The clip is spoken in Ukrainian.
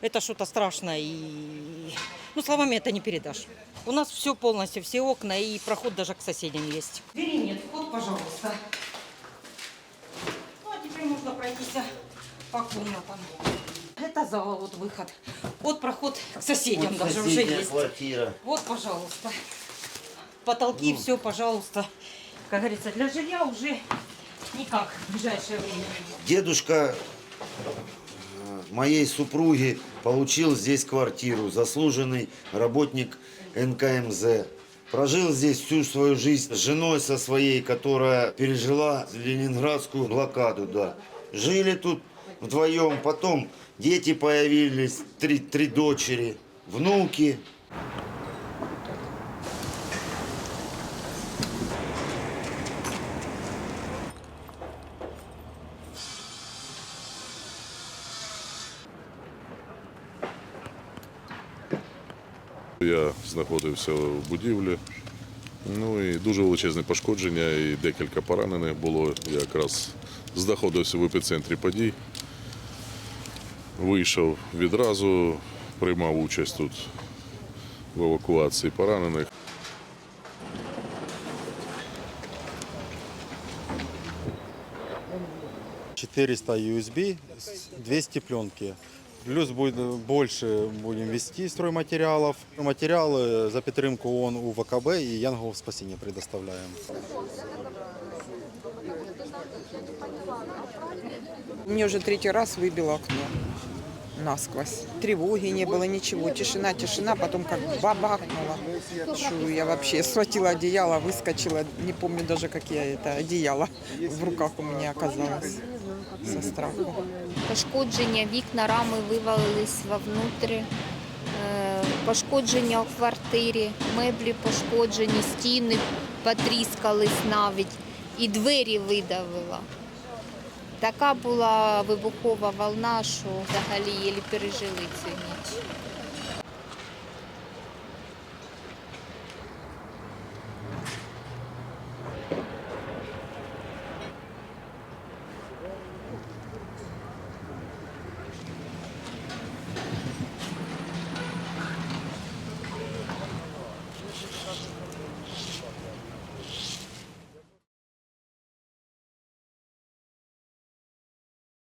это что-то страшное. И... Ну, словами это не передашь. У нас все полностью, все окна и проход даже к соседям есть. Двери нет, вход, пожалуйста. Ну, а теперь можно пройтись по комнатам. Это зал, вот выход. Вот проход к соседям даже уже есть. квартира. Вот, пожалуйста. Потолки, все, пожалуйста. Как говорится, для жилья уже никак в ближайшее время. Дедушка моей супруги получил здесь квартиру, заслуженный работник НКМЗ. Прожил здесь всю свою жизнь с женой со своей, которая пережила ленинградскую блокаду. Да. Жили тут вдвоем, потом дети появились, три, три дочери, внуки. Я знаходився в будівлі. Ну і дуже величезне пошкодження, і декілька поранених було. Я якраз знаходився в епіцентрі подій. Вийшов відразу, приймав участь тут в евакуації поранених. — 400 USB, 200 пленки. Плюс будет больше будем вести стройматериалов. Материалы за підтримку ООН у ВКБ и Янгов спасения предоставляем. Мне уже третий раз выбило окно насквозь. Тревоги не было, ничего. Тишина, тишина. Потом как бабахнуло. Что я вообще схватила одеяло, выскочила. Не помню даже, как я это одеяло в руках у меня оказалось со страху. Пошкодження вікна, рами вивалились вовнутрь, е, пошкодження у квартирі, меблі пошкоджені, стіни потріскались навіть і двері видавила. Така була вибухова волна, що взагалі єлі пережили цю ніч.